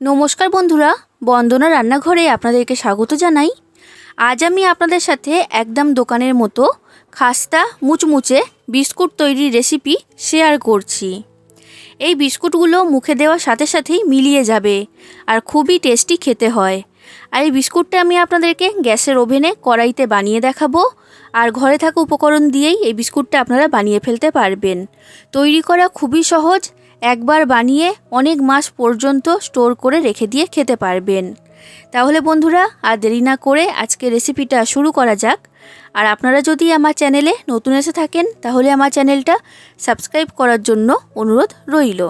নমস্কার বন্ধুরা, বন্দনা রান্নাঘরে আপনাদেরকে স্বাগত জানাই। আজ আমি আপনাদের সাথে একদম দোকানের মতো খাস্তা, মুচমুচে বিস্কুট তৈরির রেসিপি শেয়ার করছি। এই বিস্কুটগুলো মুখে দেওয়ার সাথে সাথেই মিলিয়ে যাবে আর খুবই টেস্টি খেতে হয়। আর এই বিস্কুটটা আমি আপনাদেরকে গ্যাসের ওভেনে কড়াইতে বানিয়ে দেখাবো আর ঘরে থাকা উপকরণ দিয়েই এই বিস্কুটটা আপনারা বানিয়ে ফেলতে পারবেন। তৈরি করা খুবই সহজ একবার বানিয়ে অনেক মাস পর্যন্ত স্টোর করে রেখে দিয়ে খেতে পারবেন। তাহলে বন্ধুরা, আর দেরি না করে আজকে রেসিপিটা শুরু করা যাক। আর আপনারা যদি আমার চ্যানেলে নতুন এসে থাকেন, তাহলে আমার চ্যানেলটা সাবস্ক্রাইব করার জন্য অনুরোধ রইল।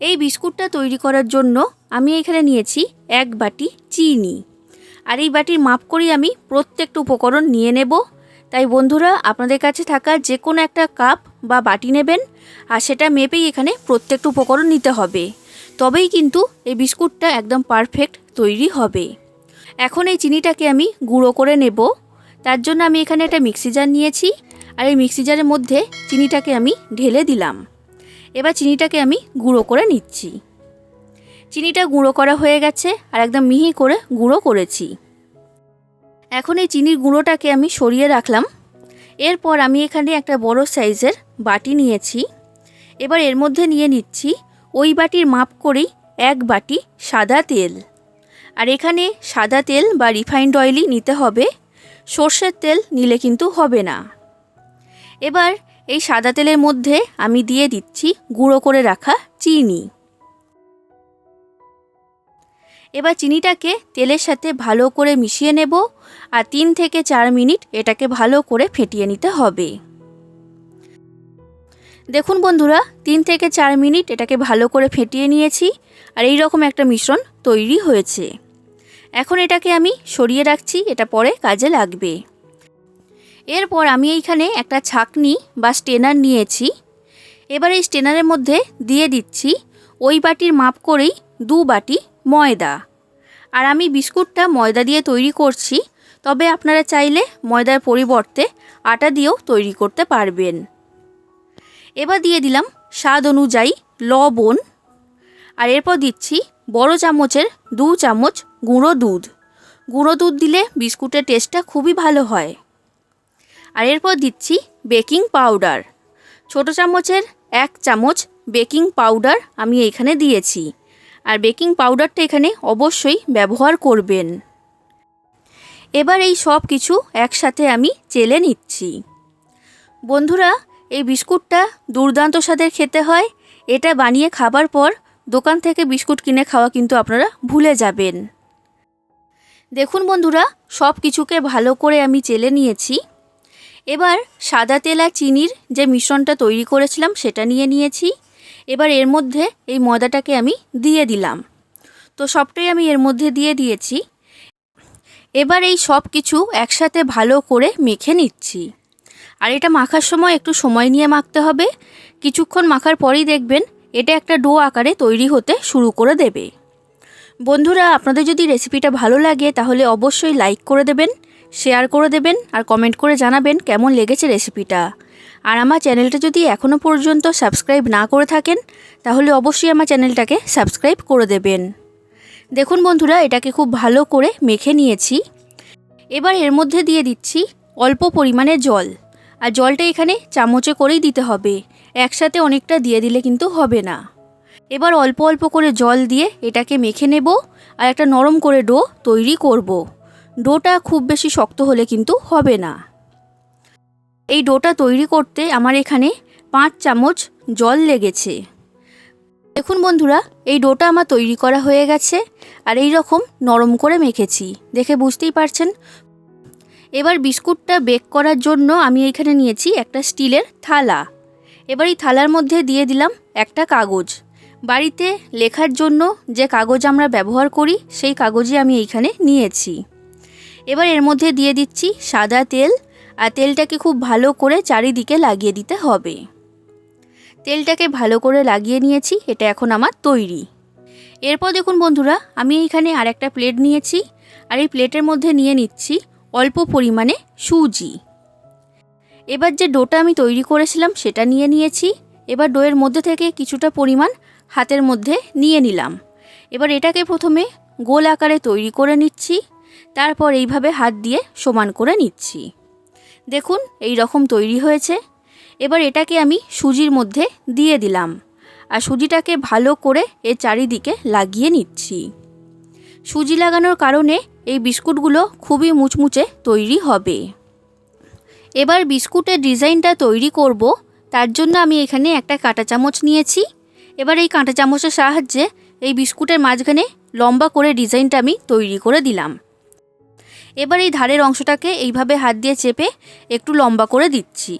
এই বিস্কুটটা তৈরি করার জন্য আমি এখানে নিয়েছি এক বাটি চিনি। আর এই বাটির মাপ করেই আমি প্রত্যেকটা উপকরণ নিয়ে নেব। তাই বন্ধুরা, আপনাদের কাছে থাকা যে কোনো একটা কাপ বা বাটি নেবেন আর সেটা মেপেই এখানে প্রত্যেকটা উপকরণ নিতে হবে। তবেই কিন্তু এই বিস্কুটটা একদম পারফেক্ট তৈরি হবে। এখন এই চিনিটাকে আমি গুঁড়ো করে নেব। তার জন্য আমি এখানে একটা মিক্সি জার নিয়েছি আর এই মিক্সি জারের মধ্যে চিনিটাকে আমি ঢেলে দিলাম। এবার চিনিটাকে আমি গুঁড়ো করে নিচ্ছি। চিনিটা গুঁড়ো করা হয়ে গেছে আর একদম মিহি করে গুঁড়ো করেছি। এখন এই চিনির গুঁড়োটাকে আমি সরিয়ে রাখলাম। এরপর আমি এখানে একটা বড় সাইজের বাটি নিয়েছি। এবার এর মধ্যে নিয়ে নিচ্ছি ওই বাটির মাপ করেই এক বাটি সাদা তেল। আর এখানে সাদা তেল বা রিফাইন্ড অয়েলই নিতে হবে। সর্ষের তেল নিলে কিন্তু হবে না। এবার এই সাদা তেলের মধ্যে আমি দিয়ে দিচ্ছি গুঁড়ো করে রাখা চিনি। এবার চিনিটাকে তেলের সাথে ভালো করে মিশিয়ে নেব আর তিন থেকে চার মিনিট এটাকে ভালো করে ফেটিয়ে নিতে হবে। দেখুন বন্ধুরা, তিন থেকে চার মিনিট এটাকে ভালো করে ফেটিয়ে নিয়েছি আর এই রকম একটা মিশ্রণ তৈরি হয়েছে। এখন এটাকে আমি সরিয়ে রাখছি, এটা পরে কাজে লাগবে। এরপর আমি এইখানে একটা ছাকনি বা স্টেনার নিয়েছি। এবার এই স্টেনারের মধ্যে দিয়ে দিচ্ছি ওই বাটির মাপ করেই দু বাটি ময়দা। আর আমি বিস্কুটটা ময়দা দিয়ে তৈরি করছি, তবে আপনারা চাইলে ময়দার পরিবর্তে আটা দিয়েও তৈরি করতে পারবেন। এবার দিয়ে দিলাম স্বাদ অনুযায়ী লবণ। আর এরপর দিচ্ছি বড় চামচের দু চামচ গুঁড়ো দুধ। গুঁড়ো দুধ দিলে বিস্কুটের টেস্টটা খুবই ভালো হয়। আর এরপর দিচ্ছি বেকিং পাউডার। ছোট চামচের এক চামচ বেকিং পাউডার আমি এইখানে দিয়েছি। বেকিং পাউডারটা এখানে অবশ্যই ব্যবহার করবেন। এবার এই সব কিছু একসাথে আমি চেলে নিচ্ছি। বন্ধুরা, এই বিস্কুটটা দুর্দান্ত স্বাদের খেতে হয়। এটা বানিয়ে খাবার পর দোকান থেকে বিস্কুট কিনে খাওয়া কিন্তু আপনারা ভুলে যাবেন। দেখুন বন্ধুরা, সব কিছুকে ভালো করে আমি চেলে নিয়েছি। এবার সাদা তেল আর চিনির যে মিশ্রণটা তৈরি করেছিলাম সেটা নিয়ে নিয়েছি। এবার এর মধ্যে এই ময়দাটাকে আমি দিয়ে দিলাম। তো সবটাই আমি এর মধ্যে দিয়ে দিয়েছি। এবার এই সব কিছু একসাথে ভালো করে মেখে নিচ্ছি। আর এটা মাখার সময় একটু সময় নিয়ে মাখতে হবে। কিছুক্ষণ মাখার পরেই দেখবেন এটা একটা ডো আকারে তৈরি হতে শুরু করে দেবে। বন্ধুরা, আপনাদের যদি রেসিপিটা ভালো লাগে তাহলে অবশ্যই লাইক করে দেবেন, শেয়ার করে দেবেন আর কমেন্ট করে জানাবেন কেমন লেগেছে রেসিপিটা। আর আমার চ্যানেলটা যদি এখনও পর্যন্ত সাবস্ক্রাইব না করে থাকেন, তাহলে অবশ্যই আমার চ্যানেলটাকে সাবস্ক্রাইব করে দেবেন। দেখুন বন্ধুরা, এটাকে খুব ভালো করে মেখে নিয়েছি। এবার এর মধ্যে দিয়ে দিচ্ছি অল্প পরিমাণে জল। আর জলটা এখানে চামচে করেই দিতে হবে। একসাথে অনেকটা দিয়ে দিলে কিন্তু হবে না। এবার অল্প অল্প করে জল দিয়ে এটাকে মেখে নেব আর একটা নরম করে ডো তৈরি করব। ডোটা খুব বেশি শক্ত হলে কিন্তু হবে না। এই ডোটা তৈরি করতে আমার এখানে পাঁচ চামচ জল লেগেছে। দেখুন বন্ধুরা, এই ডোটা আমার তৈরি করা হয়ে গেছে আর এই রকম নরম করে মেখেছি। দেখে বুঝতেই পারছেন? এবার বিস্কুটটা বেক করার জন্য আমি এখানে নিয়েছি একটা স্টিলের থালা। এবার এই থালার মধ্যে দিয়ে দিলাম একটা কাগজ। বাড়িতে লেখার জন্য যে কাগজ আমরা ব্যবহার করি, সেই কাগজই আমি এইখানে নিয়েছি। এবার এর মধ্যে দিয়ে দিচ্ছি সাদা তেল আর তেলটাকে খুব ভালো করে চারিদিকে লাগিয়ে দিতে হবে। তেলটাকে ভালো করে লাগিয়ে নিয়েছি, এটা এখন আমার তৈরি। এরপর দেখুন বন্ধুরা, আমি এইখানে আর একটা প্লেট নিয়েছি, আর এই প্লেটের মধ্যে নিয়ে নিচ্ছি অল্প পরিমাণে সুজি। এবার যে ডোটা আমি তৈরি করেছিলাম, সেটা নিয়ে নিয়েছি। এবার ডোয়ের মধ্যে থেকে কিছুটা পরিমাণ হাতের মধ্যে নিয়ে নিলাম। এবার এটাকে প্রথমে গোল আকারে তৈরি করে নিচ্ছি, তারপর এইভাবে হাত দিয়ে সমান করে নিচ্ছি। দেখুন, এই রকম তৈরি হয়েছে। এবার এটাকে আমি সুজির মধ্যে দিয়ে দিলাম। আর সুজিটাকে ভালো করে এর চারিদিকে লাগিয়ে নিচ্ছি। সুজি লাগানোর কারণে এই বিস্কুটগুলো খুবই মুচমুচে তৈরি হবে। এবার বিস্কুটের ডিজাইনটা তৈরি করব। তার জন্য আমি এখানে একটা কাঁটা চামচ নিয়েছি। এবার এই কাঁটা চামচের সাহায্যে এই বিস্কুটের মাঝখানে লম্বা করে ডিজাইনটা আমি তৈরি করে দিলাম। এবার এই ধারের অংশটাকে এইভাবে হাত দিয়ে চেপে একটু লম্বা করে দিচ্ছি।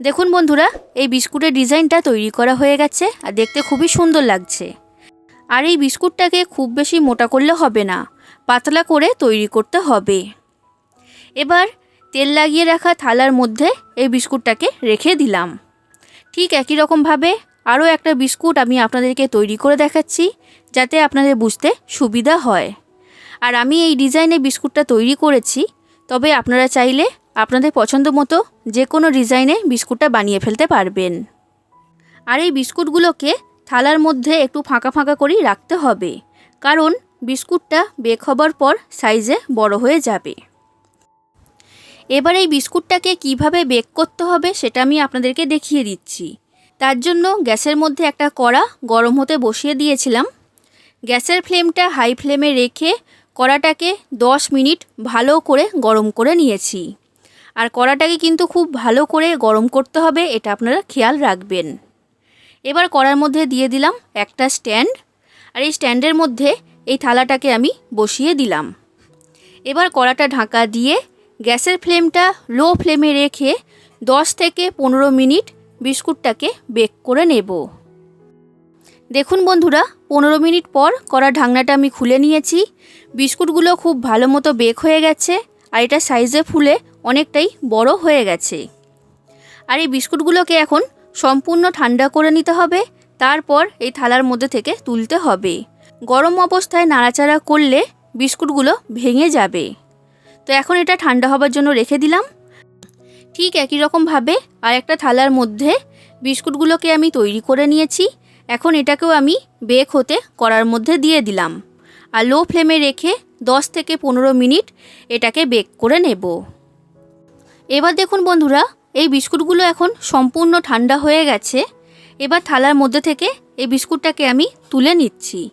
দেখুন বন্ধুরা, এই বিস্কুটের ডিজাইনটা তৈরি করা হয়ে গেছে আর দেখতে খুবই সুন্দর লাগছে। আর এই বিস্কুটটাকে খুব বেশি মোটা করলে হবে না, পাতলা করে তৈরি করতে হবে। এবার তেল লাগিয়ে রাখা থালার মধ্যে এই বিস্কুটটাকে রেখে দিলাম। ঠিক একই রকমভাবে আরও একটা বিস্কুট আমি আপনাদেরকে তৈরি করে দেখাচ্ছি, যাতে আপনাদের বুঝতে সুবিধা হয়। আর আমি এই ডিজাইনে বিস্কুটটা তৈরি করেছি। তবে আপনারা চাইলে আপনাদের পছন্দ মতো যে কোনো ডিজাইনে বিস্কুটটা বানিয়ে ফেলতে পারবেন। আর এই বিস্কুটগুলোকে থালার মধ্যে একটু ফাঁকা ফাঁকা করেই রাখতে হবে। কারণ বিস্কুটটা বেক হবার পর সাইজে বড় হয়ে যাবে। এবার এই বিস্কুটটাকে কীভাবে বেক করতে হবে সেটা আমি আপনাদেরকে দেখিয়ে দিচ্ছি। তার জন্য গ্যাসের মধ্যে একটা কড়া গরম হতে বসিয়ে দিয়েছিলাম। গ্যাসের ফ্লেমটা হাই ফ্লেমে রেখে কড়াটাকে 10 মিনিট ভালো করে গরম করে নিয়েছি। আর কড়াটাকে কিন্তু খুব ভালো করে গরম করতে হবে, এটা আপনারা খেয়াল রাখবেন। এবার কড়ার মধ্যে দিয়ে দিলাম একটা স্ট্যান্ড, আর এই স্ট্যান্ডের মধ্যে এই থালাটাকে আমি বসিয়ে দিলাম। এবার কড়াটা ঢাকা দিয়ে গ্যাসের ফ্লেমটা লো ফ্লেমে রেখে 10 থেকে পনেরো মিনিট বিস্কুটটাকে বেক করে নেব। দেখুন বন্ধুরা, পনেরো মিনিট পর করা ঢাকনাটা আমি খুলে নিয়েছি। বিস্কুটগুলো খুব ভালো মতো বেক হয়ে গেছে আর এটা সাইজে ফুলে অনেকটাই বড় হয়ে গেছে। আর এই বিস্কুটগুলোকে এখন সম্পূর্ণ ঠান্ডা করে নিতে হবে, তারপর এই থালার মধ্যে থেকে তুলতে হবে। গরম অবস্থায় নাড়াচাড়া করলে বিস্কুটগুলো ভেঙে যাবে। তো এখন এটা ঠান্ডা হবার জন্য রেখে দিলাম। ঠিক একই রকমভাবে আর একটা থালার মধ্যে বিস্কুটগুলোকে আমি তৈরি করে নিয়েছি। এখন এটাকেও আমি বেক হতে করার মধ্যে দিয়ে দিলাম। আর লো ফ্লেমে রেখে 10 থেকে পনেরো মিনিট এটাকে বেক করে নেব। এবার দেখুন বন্ধুরা, এই বিস্কুটগুলো এখন সম্পূর্ণ ঠান্ডা হয়ে গেছে। এবার থালার মধ্যে থেকে এই বিস্কুটটাকে আমি তুলে নিচ্ছি।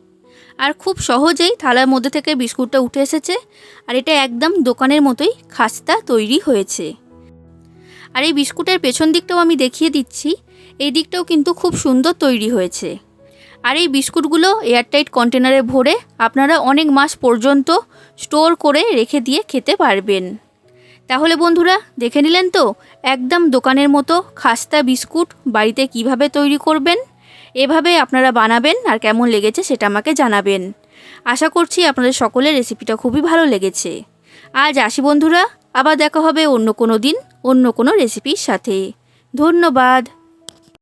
আর খুব সহজেই থালার মধ্যে থেকে বিস্কুটটা উঠে এসেছে। আর এটা একদম দোকানের মতোই খাস্তা তৈরি হয়েছে। আর এই বিস্কুটের পেছন দিকটাও আমি দেখিয়ে দিচ্ছি। এই দিকটাও কিন্তু খুব সুন্দর তৈরি হয়েছে। আর এই বিস্কুটগুলো এয়ারটাইট কন্টেনারে ভরে আপনারা অনেক মাস পর্যন্ত স্টোর করে রেখে দিয়ে খেতে পারবেন। তাহলে বন্ধুরা, দেখে নিলেন তো, একদম দোকানের মতো খাস্তা বিস্কুট বাড়িতে কীভাবে তৈরি করবেন, এভাবে আপনারা বানাবেন আর কেমন লেগেছে সেটা আমাকে জানাবেন। আশা করছি আপনাদের সকলের রেসিপিটা খুবই ভালো লেগেছে। আজ আসি বন্ধুরা, আবার দেখা হবে অন্য কোনো দিন, অন্য কোনো রেসিপির সাথে। ধন্যবাদ।